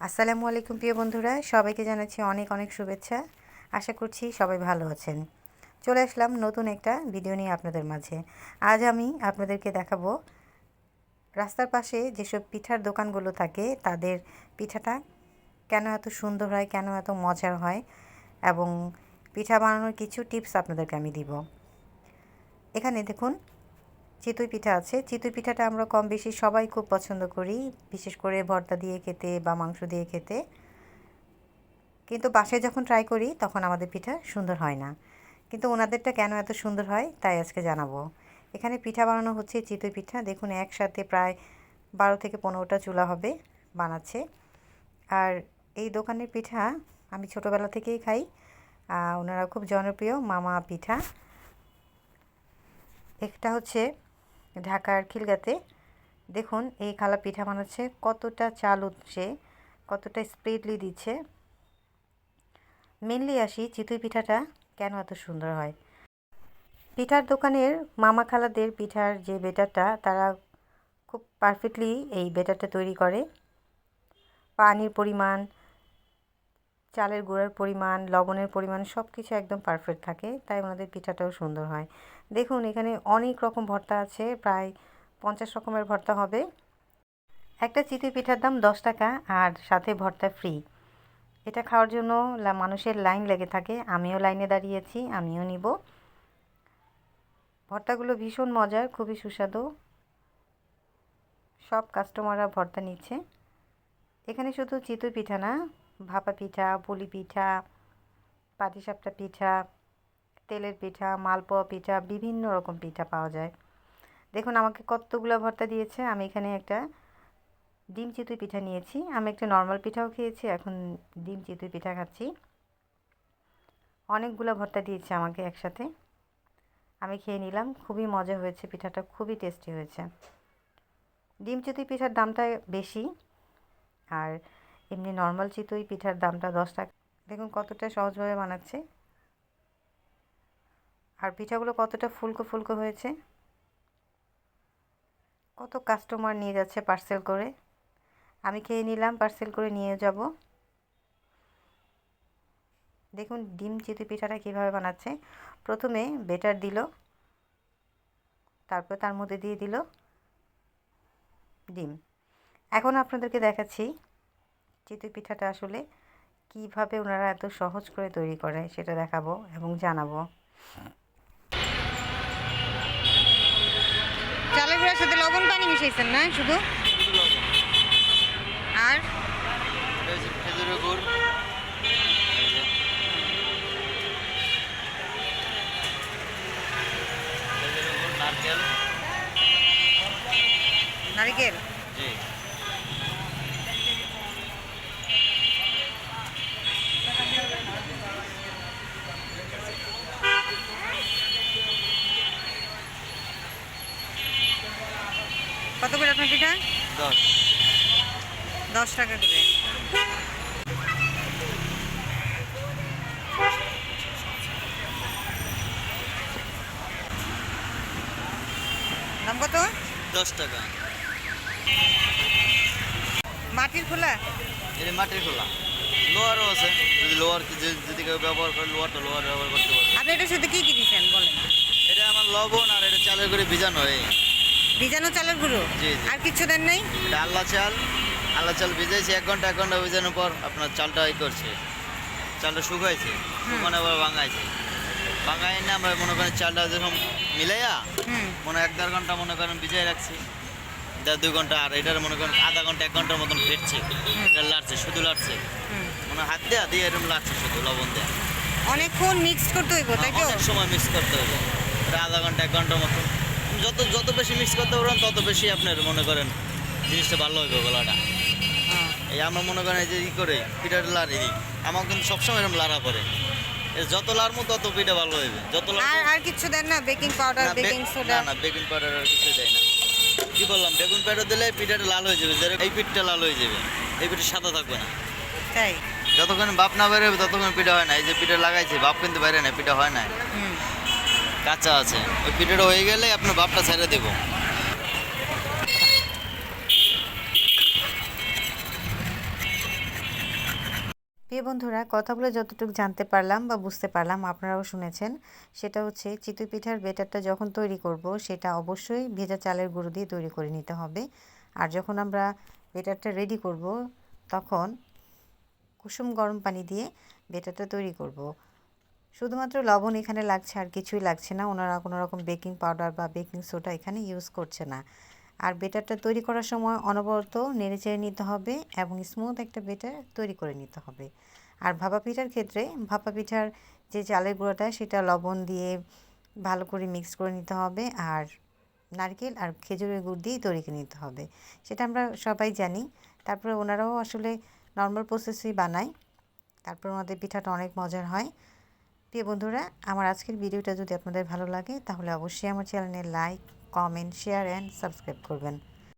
আসসালামু আলাইকুম প্রিয় বন্ধুরা, সবাইকে জানাচ্ছি অনেক অনেক শুভেচ্ছা। আশা করছি সবাই ভালো আছেন। চলে আসলাম নতুন একটা ভিডিও নিয়ে আপনাদের মাঝে। আজ আমি আপনাদেরকে দেখাবো, রাস্তার পাশে যেসব পিঠার দোকানগুলো থাকে, তাদের পিঠাটা কেন এত সুন্দর হয়, কেন এত মজার হয় এবং পিঠা বানানোর কিছু টিপস আপনাদেরকে আমি দিব। এখানে দেখুন চিতই পিঠা আছে। চিতই পিঠাটা আমরা কম বেশি সবাই খুব পছন্দ করি, বিশেষ করে ভর্তা দিয়ে খেতে বা মাংস দিয়ে খেতে। কিন্তু বাসায় যখন ট্রাই করি, তখন আমাদের পিঠা সুন্দর হয় না। কিন্তু ওনাদেরটা কেন এত সুন্দর হয়, তাই আজকে জানাব। এখানে পিঠা বানানো হচ্ছে চিতই পিঠা। দেখুন, একসাথে প্রায় বারো থেকে পনেরোটা চুলা হবে বানাচ্ছে। আর এই দোকানের পিঠা আমি ছোটোবেলা থেকেই খাই। ওনারা খুব জনপ্রিয় মামা পিঠা। একটা হচ্ছে ঢাকার খিলগাতে। দেখুন, এই খালা পিঠা বানাচ্ছে, কতটা চাল উঠছে, কতটা স্পিডলি দিচ্ছে। মেনলি আসি চিতই পিঠাটা কেন এত সুন্দর হয়। পিঠার দোকানের মামা খালাদের পিঠার যে বেটারটা, তারা খুব পারফেক্টলি এই বেটারটা তৈরি করে। পানির পরিমাণ চালের গুঁড়ার পরিমাণ, লবণের পরিমাণ সব কিছু একদম পারফেক্ট থাকে, তাই ওনাদের পিঠাটাও সুন্দর হয়। দেখুন, এখানে অনেক রকম ভর্তা আছে, প্রায় পঞ্চাশ রকমের ভর্তা হবে। একটা চিতই পিঠার দাম দশ টাকা আর সাথে ভর্তা ফ্রি এটা খাওয়ার জন্য মানুষের লাইন লেগে থাকে, আমিও লাইনে দাঁড়িয়েছি, আমিও নিব। ভর্তাগুলো ভীষণ মজার, খুবই সুস্বাদু। সব কাস্টমাররা ভর্তা নিচ্ছে। এখানে শুধু চিতই পিঠা না ভাপা পিঠা, পুলি পিঠা, পাটিসাপটা পিঠা, তেলের পিঠা, মালপোয়া পিঠা, বিভিন্ন রকম পিঠা পাওয়া যায়। দেখুন, আমাকে কতগুলো ভর্তা দিয়েছে। আমি এখানে একটা ডিম চিতুই পিঠা নিয়েছি। আমি একটা নর্মাল পিঠাও খেয়েছি, এখন ডিম চিতুই পিঠা খাচ্ছি। অনেকগুলো ভর্তা দিয়েছে আমাকে একসাথে। আমি খেয়ে নিলাম, খুবই মজা হয়েছে, পিঠাটা খুবই টেস্টি হয়েছে। ডিম চিতুই পিঠার দামটা বেশি, আর এমনি নর্মাল চিতই পিঠার দামটা দশ টাকা। দেখুন কতটা সহজভাবে বানাচ্ছে। আর পিঠাগুলো কতটা ফুলকো ফুলকো হয়েছে। কত কাস্টমার নিয়ে যাচ্ছে পার্সেল করে। আমি খেয়ে নিলাম পার্সেল করে নিয়ে যাব। দেখুন ডিম চিতই পিঠাটা কীভাবে বানাচ্ছে। প্রথমে বেটার দিল। তারপর তার মধ্যে দিয়ে দিল ডিম। এখন আপনাদেরকে দেখাচ্ছি চিতই পিঠাটা আসলে কীভাবে ওনারা এত সহজ করে তৈরি করে সেটা দেখাবো এবং জানাব। চালের গুঁড়ার সাথে লবণ পানি মিশাইছেন না? শুধু? আর? খেজুরের গুড়। নারকেল নারিকেল? জি। কত করে আপনার পিঠা দশ। দশ টাকা করে। দাম কত? দশ টাকা। মাটির খোলা? এটা মাটির খোলা। লোহারও আছে। যদি লোহার যে- যদি কেউ ব্যবহার করে লোহারটা লোহার ব্যবহার করতে পারবে আপনি এটার সাথে কি কি দিচ্ছেন বলেন? এটা আমার লবণ আর এটা চালের করে ভিজানো হয় ভিজানো চালের গুঁড়ো? জি, জি। আর কিছু দেন নাই? এটা আল্লাহ চাল। আল্লাহ চাল ভিজাইছে এক ঘণ্টা এক ঘণ্টা ভিজানোর পর আপনার চালটা ই করছে। চালটা শুকাইছে শুকানো আবার ভাঙাইছে। ভাঙাই না আমরা মনে করেন চালটা যখন মিলাইয়া হুম। মনে হয় এক দেড় ঘণ্টা মনে করেন ভিজাই রাখছি। দেড় দুই ঘণ্টা আর এটার মনে করেন আধা ঘণ্টা এক ঘণ্টার মতন ফেটছে। এটা লাড়ছে শুধু লাড়ছে। হুম। মনে হয় হাত দেওয়া দিয়ে এরকম লাড়ছে শুধু লবণ দেয়া। অনেকক্ষণ মিক্স করতে হইব তাই তো? অনেক সময় মিক্স করতে হবে এটা আধা ঘণ্টা এক ঘণ্টার মতো যত যত বেশি মিক্স করতে পারবেন তত বেশি আপনার মনে করেন জিনিসটা ভালো হবে গলাটা। এই আমরা মনে করেন এই যে ই করে পিঠাটা লাড়ি দিই। আমার কিন্তু সবসময় এরকম লাড়া করে। যত লাড়মু তত পিঠা ভালো হবে যত আর আর কিছু দেন না? বেকিং পাউডার বেকিং সোডা না না বেকিং পাউডার আর কিছু দেয় না। কি বললাম? বেগুন পাউডার দিলে পিঠাটা লাল হয়ে যাবে। যেরকম এই পিঠটা লাল হয়ে যাবে। এই পিঠা সাদা থাকবে না। তাই? যতক্ষণ বাপ না বেরোবে ততক্ষণ পিঠা হয় না। এই যে পিঠা লাগাইছে বাপ কিন্তু বাইরে না পিঠা হয় না। কাঁচা আছে। ওই পিঠাটা হয়ে গেলে আপনার বাপটা ছেড়ে দেবো। প্রিয় বন্ধুরা, কথাগুলো যতটুকু জানতে পারলাম বা বুঝতে পারলাম, আপনারাও শুনেছেন, সেটা হচ্ছে চিতই পিঠার বেটারটা যখন তৈরি করব, সেটা অবশ্যই ভেজা চালের গুঁড়ো দিয়ে তৈরি করে নিতে হবে। আর যখন আমরা বেটারটা রেডি করব, তখন কুসুম গরম পানি দিয়ে বেটারটা তৈরি করব। শুধুমাত্র লবণ এখানে লাগছে আর কিছুই লাগছে না। ওনারা কোনো রকম বেকিং পাউডার বা বেকিং সোডা এখানে ইউজ করছে না। আর বেটারটা তৈরি করার সময় অনবরত নেড়ে চেড়ে নিতে হবে এবং স্মুথ একটা বেটার তৈরি করে নিতে হবে। আর ভাপা পিঠার ক্ষেত্রে ভাপা পিঠার যে চালের গুঁড়োটা, সেটা লবণ দিয়ে ভালো করে মিক্স করে নিতে হবে আর নারকেল আর খেজুরের গুড় দিয়েই তৈরি করে নিতে হবে। সেটা আমরা সবাই জানি। তারপরে ওনারাও আসলে নর্মাল প্রসেসেই বানায়। তারপর ওনাদের পিঠাটা অনেক মজার হয়। প্রিয় বন্ধুরা, আমার আজকের ভিডিওটা যদি আপনাদের ভালো লাগে, তাহলে অবশ্যই আমার চ্যানেলে like, comment, share and subscribe করবেন।